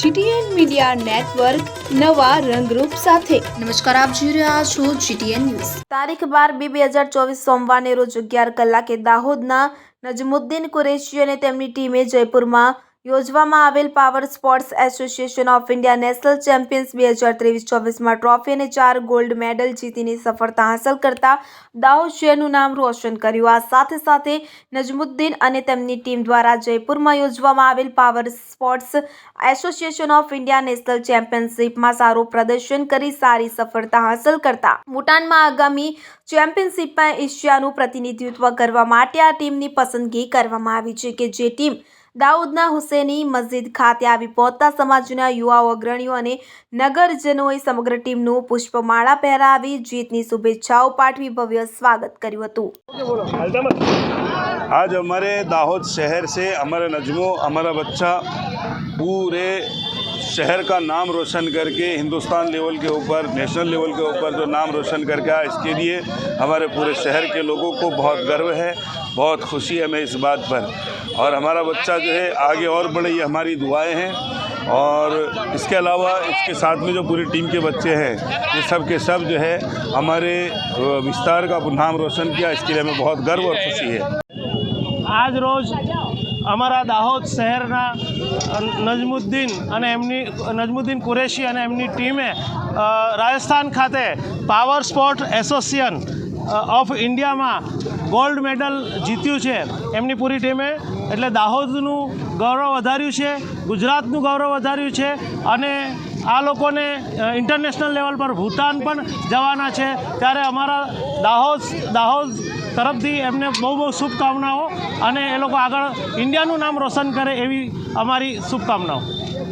GTN media network નવા રંગરૂપ સાથે. નમસ્કાર આપ જોઈ રહ્યા છો જીટીએન ન્યૂઝ. તારીખ બાર બે બે હજાર ચોવીસ સોમવારને રોજ અગિયાર કલાકે દાહોદના નજમુદ્દીન કુરેશી અને તેમની ટીમે જયપુરમાં યોજવામાં આવેલ power sports association of India national champions બે હજાર ત્રેવીસ ચોવીસમાં ટ્રોફી અને ચાર ગોલ્ડ મેડલ જીતીને સફળતા હાંસલ કરતા દાહોદ શહેરનું નામ રોશન કર્યું. આ સાથે સાથે નજમુદ્દીન અને તેમની ટીમ દ્વારા જયપુરમાં યોજવામાં આવેલ power sports association of India national ચેમ્પિયનશિપમાં સારું પ્રદર્શન કરી સારી સફળતા હાંસલ કરતા. ભૂટાનમાં આગામી ચેમ્પિયનશિપમાં એશિયાનું પ્રતિનિધિત્વ કરવા માટે આ ટીમની પસંદગી કરવામાં આવી છે કે જે ટીમ દાઉદના હુસેની મસ્જિદ ખાતે આવી પહોંચતા સમાજના યુવાઓ અગ્રણીઓ અને નગરજનોએ સમગ્ર ટીમનું પુષ્પમાળા પહેરાવી જીતની શુભેચ્છાઓ પાઠવી ભવ્ય સ્વાગત કર્યું હતું आज हमारे दाहोद शहर से हमारा नजमो हमारा बच्चा पूरे शहर का नाम रोशन करके हिंदुस्तान लेवल के ऊपर नेशनल लेवल के ऊपर जो नाम रोशन करके आया इसके लिए हमारे पूरे शहर के लोगों को बहुत गर्व है बहुत खुशी है हमें इस बात पर और हमारा बच्चा जो है आगे और बढ़े ये हमारी दुआएं हैं और इसके अलावा इसके साथ में जो पूरी टीम के बच्चे हैं ये सब के सब जो है हमारे अ, विस्तार का नाम रोशन किया इसके लिए हमें बहुत गर्व और खुशी है આજ રોજ અમારા દાહોદ શહેરના અ, નજમુદ્દીન અને એમની નજમુદ્દીન કુરેશી અને એમની ટીમે અ, રાજસ્થાન ખાતે power sport association a, of ઇન્ડિયામાં ગોલ્ડ મેડલ જીત્યું છે. એમની પૂરી ટીમે એટલે દાહોદનું ગૌરવ વધાર્યું છે, ગુજરાતનું ગૌરવ વધાર્યું છે અને આ લોકોને ઇન્ટરનેશનલ લેવલ પર ભૂતાન પણ જવાના છે. ત્યારે અમારા દાહોદ દાહોદ તરફથી એમને બહુ બહુ શુભકામનાઓ અને એ લોકો આગળ ઇન્ડિયાનું નામ રોશન કરે એવી અમારી શુભકામનાઓ.